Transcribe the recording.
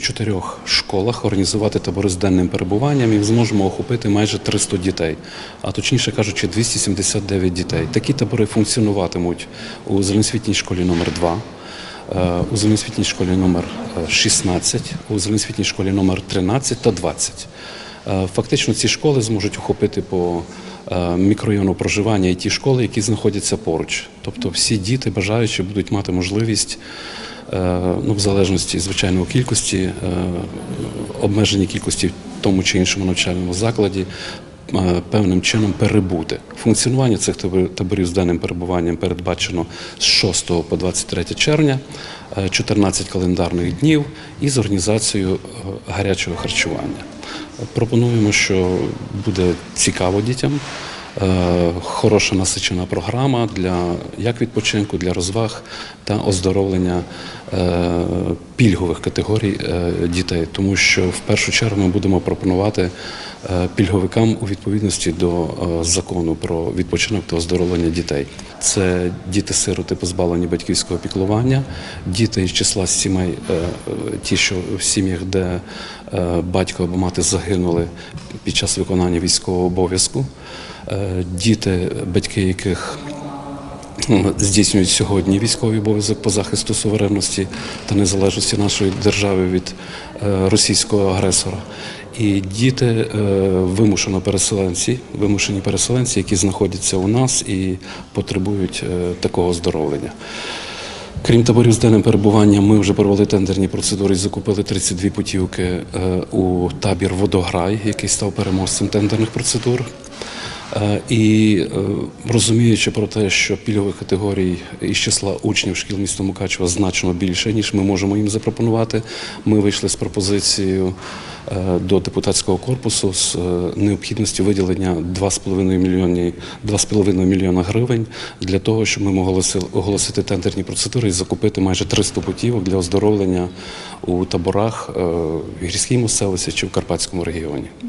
чотирьох школах організувати табори з денним перебуванням і зможемо охопити майже 300 дітей, а точніше кажучи, 279 дітей. Такі табори функціонуватимуть у зеленосвітній школі номер 2 е, у зеленосвітній школі номер е, 16, у зеленосвітній школі номер 13 та 20. Е, Фактично ці школи зможуть охопити по е, мікрорайону проживання і ті школи, які знаходяться поруч. Тобто всі діти бажаючі будуть мати можливість, е, ну, в залежності, звичайно, кількості, обмеженій кількості в тому чи іншому навчальному закладі, певним чином перебути. Функціонування цих таборів з денним перебуванням передбачено з 6 по 23 червня, е, 14 календарних днів і з організацією гарячого харчування. Пропонуємо, що буде цікаво дітям. е, Хороша насичена програма для як відпочинку, для розваг та оздоровлення е, пільгових категорій е, дітей, тому що в першу чергу ми будемо пропонувати пільговикам у відповідності до закону про відпочинок та оздоровлення дітей. Це діти-сироти, позбавлені батьківського піклування, діти із числа сімей, ті, що в сім'ях, де батько або мати загинули під час виконання військового обов'язку, е, діти, батьки яких здійснюють сьогодні військовий обов'язок по захисту суверенності та незалежності нашої держави від е, російського агресора. І діти е, вимушено переселенці, вимушені переселенці, які знаходяться у нас і потребують е, такого оздоровлення. Крім таборів з денним перебуванням, ми вже провели тендерні процедури і закупили 32 путівки е, у табір Водограй, який став переможцем тендерних процедур. Е, І е, розуміючи про те, що пільгових категорій із числа учнів шкіл міста Мукачева значно більше, ніж ми можемо їм запропонувати, ми вийшли з пропозицією до депутатського корпусу з е, необхідністю виділення 2,5 мільйони, 2,5 мільйона гривень для того, щоб ми могли оголоси- оголосити тендерні процедури і закупити майже 300 путівок для оздоровлення у таборах е, в гірській місцевості чи в Карпатському регіоні.